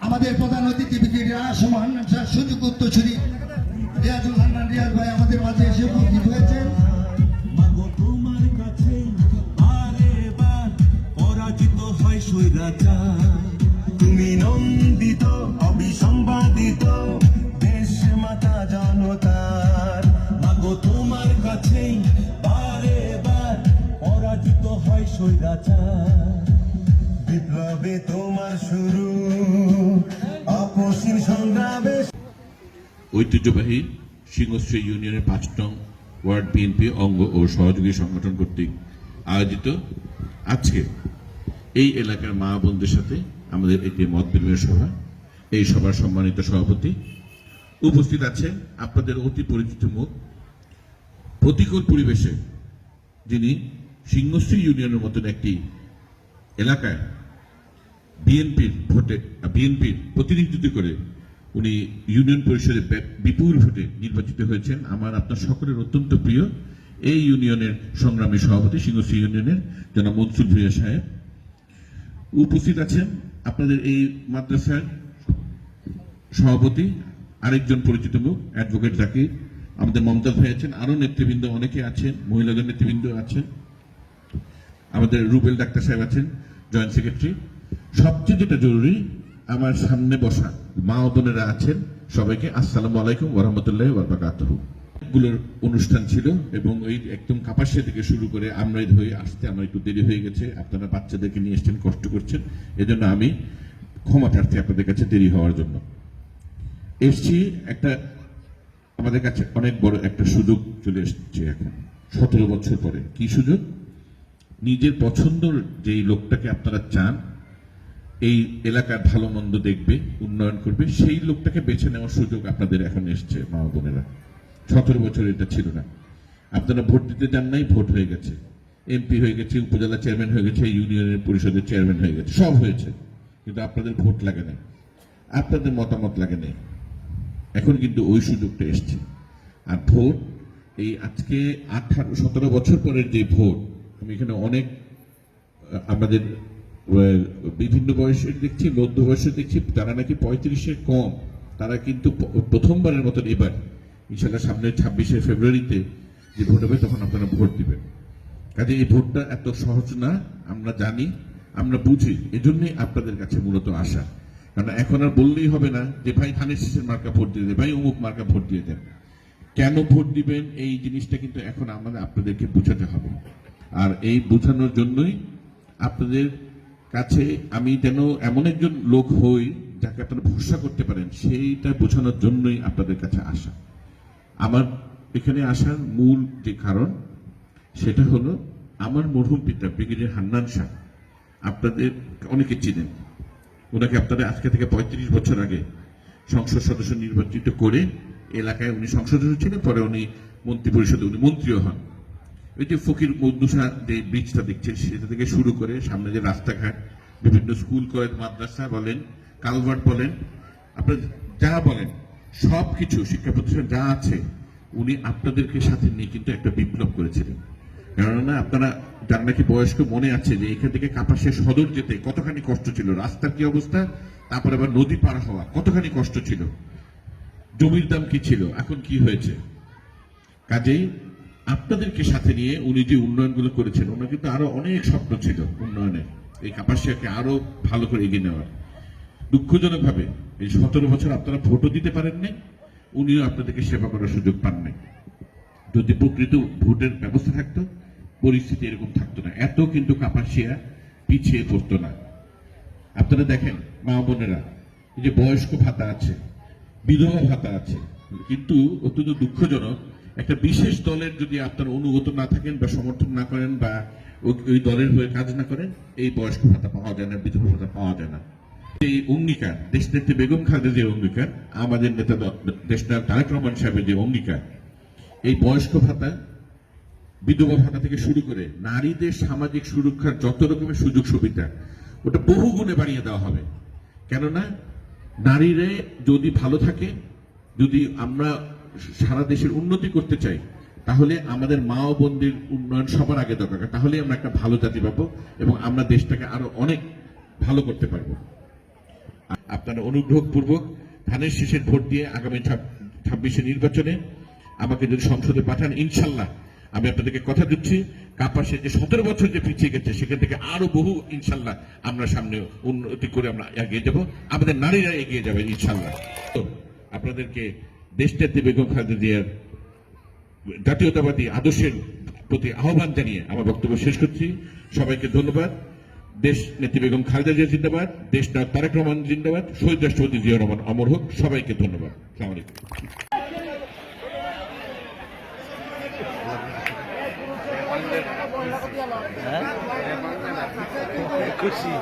আমাদের প্রধান অতিথি বিক্রিয়া সমান সুযোগ উত্তরসূরি রিয়াজুল হান্নান রিয়াজ ভাই আমাদের মাঝে এসে উপস্থিত তুমি নন্দিত, অবিসম্বাদিত তোমার কাছে বারে বার পরাজিত হয় বিপ্লবে তোমার শুরু অপসীম সংগ্রামে ঐতিহ্যবাহী সিংহশ্রী ইউনিয়নের পাঁচ নং ওয়ার্ড বিএনপি অঙ্গ ও সহযোগী সংগঠন কর্তৃক আয়োজিত আজকে এই এলাকার মা বোনদের সাথে আমাদের একটি মত বিনিময় সভা। এই সভার সম্মানিত সভাপতি উপস্থিত আছেন আপনাদের অতি পরিচিত মুখ প্রতিকূল পরিবেশে যিনি সিংহশ্রী ইউনিয়নের মতন একটি এলাকায় বিএনপির ভোটে বিএনপির প্রতিনিধিত্ব করে উনি ইউনিয়ন পরিষদে বিপুল ভোটে নির্বাচিত হয়েছেন। আমার, আপনার সকলের অত্যন্ত প্রিয় এই ইউনিয়নের সংগ্রামী সভাপতি, সিংহশ্রী ইউনিয়নের যেন মনসুর ভুইয়া সাহেব। উপস্থিত আছেন আপনাদের এই মাদ্রাসার সভাপতি, আরেকজন পরিচিত মুখ অ্যাডভোকেট জাকির আমাদের মমতাজ ভাই আছেন, আরও নেতৃবৃন্দ অনেকে আছেন, মহিলাদের নেতৃবৃন্দ আছেন। আমাদের রুবেল ডাক্তার সাহেব আছেন, জয়েন্ট সেক্রেটারি। সবচেয়ে যেটা জরুরি, আমার সামনে বসা মা ও বোনেরা আছেন, সবাইকে আসসালামু আলাইকুম ওরহামতুল্লাহগুলোর অনুষ্ঠান ছিল এবং ওই একদম কাপাসিয়া থেকে শুরু করে আমরাই হয়ে আসতে আমার একটু দেরি হয়ে গেছে, আপনারা বাচ্চাদেরকে নিয়ে এসছেন, কষ্ট করছেন। এজন্য আমি ক্ষমা প্রার্থী আপনাদের কাছে দেরি হওয়ার জন্য। এসছি একটা আমাদের কাছে অনেক বড় একটা সুযোগ চলে এসছে এখন, সতেরো বছর পরে। কি সুযোগ? নিজের পছন্দর যেই লোকটাকে আপনারা চান, এই এলাকার ভালো মন্দ দেখবে, উন্নয়ন করবে, সেই লোকটাকে বেছে নেওয়ার সুযোগ আপনাদের এখন এসছে, মা বোনেরা। সতেরো বছর এটা ছিল না। আপনারা ভোট দিতে যান নাই, ভোট হয়ে গেছে। এমপি হয়ে গেছে, উপজেলা চেয়ারম্যান হয়ে গেছে ইউনিয়নের পরিষদের চেয়ারম্যান হয়ে গেছে, সব হয়েছে। কিন্তু আপনাদের ভোট লাগে নাই। আপনাদের মতামত লাগে নাই। এখন কিন্তু ওই সুযোগটা এসছে। আর ভোট, এই আজকে আঠারো, সতেরো বছর পরের যে ভোট, আমি এখানে অনেক আমাদের বিভিন্ন বয়সের দেখছি, মধ্য বয়সের দেখছি, তারা নাকি পঁয়ত্রিশের কম, তারা কিন্তু প্রথমবারের মতন এবার ইনশাল্লাহ সামনে ছাব্বিশে ফেব্রুয়ারিতে যে ভোট হবে, তখন আপনারা ভোট দিবেন। কাজে এই ভোটটা এত সহজ না, আমরা জানি, আমরা বুঝি, এজন্যই আপনাদের কাছে মূলত আসা কারণ এখন আর বললেই হবে না যে ভাই ধানের শীষের মার্কা ভোট দিয়ে দেন, ভাই অমুক মার্কা ভোট দিয়ে দেন। কেন ভোট দিবেন? এই জিনিসটা কিন্তু এখন আমাদের, আপনাদেরকে বোঝাতে হবে। আর এই বোঝানোর জন্যই আপনাদের কাছে আমি যেন এমন একজন লোক হই যাকে আপনারা ভরসা করতে পারেন, সেইটা বোঝানোর জন্যই আপনাদের কাছে আসা। আমার এখানে আসার মূল যে কারণ, সেটা হলো আমার মরহুম পিতা ব্রিগেডিয়ার হান্নান শাহ। আপনাদের অনেকে চিনেন। ওনাকে আপনারা আজকে থেকে পঁয়ত্রিশ বছর আগে সংসদ সদস্য নির্বাচিত করে এলাকায় উনি সংসদ সদস্য ছিলেন, পরে উনি মন্ত্রী পরিষদে উনি মন্ত্রীও হন। ওই যে ফকির মন্দুসা যে ব্রিজটা দেখছেন, সেটা থেকে শুরু করে সামনে যে রাস্তাঘাট, বিভিন্ন স্কুল, কলেজ, মাদ্রাসা বলেন, কালভার্ট বলেন, আপনার যা বলেন সব কিছু শিক্ষা প্রতিষ্ঠান যা আছে, উনি আপনাদেরকে সাথে নিয়ে কিন্তু একটা বিপ্লব করেছিলেন। কেননা আপনারা যার নাকি বয়স্ক মনে আছে যে এখান থেকে কাপাসিয়া সদর যেতে কতখানি কষ্ট ছিল, রাস্তার কি অবস্থা? তারপরে আবার নদী পার হওয়া, কতখানি কষ্ট ছিল? জমির দাম কি ছিল? এখন কি হয়েছে? কাজেই আপনাদেরকে সাথে নিয়ে উনি যে উন্নয়নগুলো করেছেন, ওনার কিন্তু আরও অনেক স্বপ্ন ছিল উন্নয়নের এই কাপাসিয়াকে আরও ভালো করে এগিয়ে নেওয়ার। দুঃখজনক ভাবে এই সতেরো বছর আপনারা ভোটও দিতে পারেননি, উনিও আপনাদেরকে সেবা করার সুযোগ পাননি। যদি প্রকৃত ভোটের ব্যবস্থা থাকতো পরিস্থিতি এরকম থাকতো না। এত কিন্তু কাপাসিয়া পিছিয়ে পড়তো না। আপনারা দেখেন, মা বোনেরা যে বয়স্ক ভাতা আছে, বিধবা ভাতা আছে, কিন্তু অত্যন্ত দুঃখজনক একটা বিশেষ দলের যদি আপনার অনুগত না থাকেন বা সমর্থন না করেন বা ওই- দলের হয়ে কাজ না করেন, এই বয়স্ক ভাতা পাওয়া যায় না, বিধবা ভাতা পাওয়া যায় না। এই অঙ্গীকার দেশ নেত্রী বেগম খালেদা যে অঙ্গীকার আমাদের নেতা দ- দেশনায়ক তারেক রহমান সাহেবের যে অঙ্গীকার, এই বয়স্ক ভাতা বিধবা ভাতা থেকে শুরু করে নারীদের সামাজিক সুরক্ষার যত রকমের সুযোগ সুবিধা, ওটা বহু গুণে বাড়িয়ে দেওয়া হবে। কেননা, নারীরা যদি ভালো থাকে, যদি আমরা সারা দেশের উন্নতি করতে চাই, তাহলে আমাদের মা ও বোনদের উন্নয়ন সবার আগে দরকার। তাহলে আমরা একটা ভালো জাতি পাবো এবং আমরা দেশটাকে আরও অনেক ভালো করতে পারব। আপনারা অনুগ্রহপূর্বক ধানের শীষের ভোট দিয়ে আগামী ছাব্বিশে নির্বাচনে আমাকে যদি সংসদে পাঠান, ইনশাল্লাহ আমি আপনাদেরকে কথা দিচ্ছি কাপাসে যে সতেরো বছর যে পিছিয়ে গেছে, সেখান থেকে আরও বহু, ইনশাল্লাহ, আমরা সামনে উন্নতি করে আমরা এগিয়ে যাব। আমাদের নারীরা এগিয়ে যাবে, ইনশাল্লাহ। আপনাদেরকে দেশটাতে বেগম খালেদা জিয়ার জাতীয়তাবাদী আদর্শের প্রতি আহ্বান জানিয়ে আমার বক্তব্য শেষ করছি। সবাইকে ধন্যবাদ। দেশ নেত্রী বেগম খালেদা জিয়া জিন্দাবাদ দেশ নায়ক তারেক রহমান জিন্দাবাদ, শহীদ রাষ্ট্রপতি জিয়া রহমান অমর হোক, সবাইকে ধন্যবাদ। সালাম খুশি